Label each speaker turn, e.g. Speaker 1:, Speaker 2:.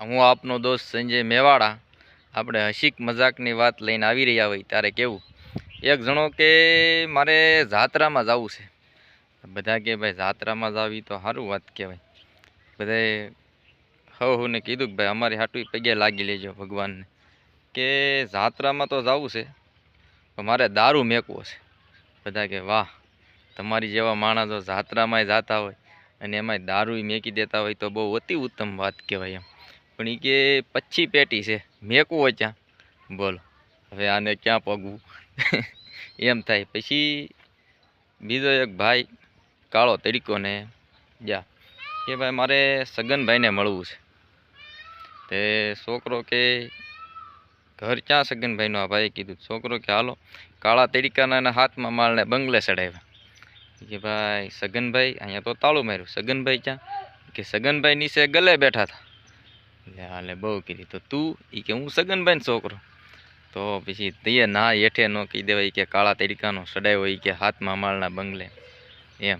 Speaker 1: હું આપનો દોસ્ત સંજય મેવાડા આપણે હસીક મજાકની વાત લઈને આવી રહ્યા હોય ત્યારે કેવું? એક જણો કે મારે જાત્રામાં જવું છે. બધા કે ભાઈ જાત્રામાં જાવી તો સારું વાત કહેવાય. બધાએ હવ હુંને કીધું કે ભાઈ અમારી હાટું પગે લાગી લેજો ભગવાનને. કે જાત્રામાં તો જવું છે મારે દારૂ મેકવો છે. બધા કે વાહ, તમારી જેવા માણસો જાત્રામાંય જાતા હોય અને એમાંય દારૂ મેકી દેતા હોય તો બહુ અતિ ઉત્તમ વાત કહેવાય એમ. પણ એ કે પચ્છી પેટી છે. મેકવું ત્યાં. બોલો. હવે આને ક્યાં પગવું? એમ થાય. પછી બીજો એક ભાઈ કાળો તરીકોને જા. કે ભાઈ મારે સગનભાઈને મળવું છે. તે છોકરો કે ઘર ક્યાં સગનભાઈનો? આ ભાઈએ કીધું. છોકરો કે હાલો, કાળા તરીકાના એના હાથમાં માળને બંગલે ચડાવ્યા. કે ભાઈ, સગનભાઈ, અહીંયા તો તાળું માર્યું. સગનભાઈ ક્યાં? કે, સગનભાઈ નીચે ગલે બેઠા હતા. એટલે હાલે બહુ કીધી. તો તું એ કે હું સગનભાઈનો છોકરો. તો પછી તે ના હેઠે ન કહી દેવાય કે કાળા તડકાનો સડાયો એ કે હાથમાં માળના બંગલે. એમ.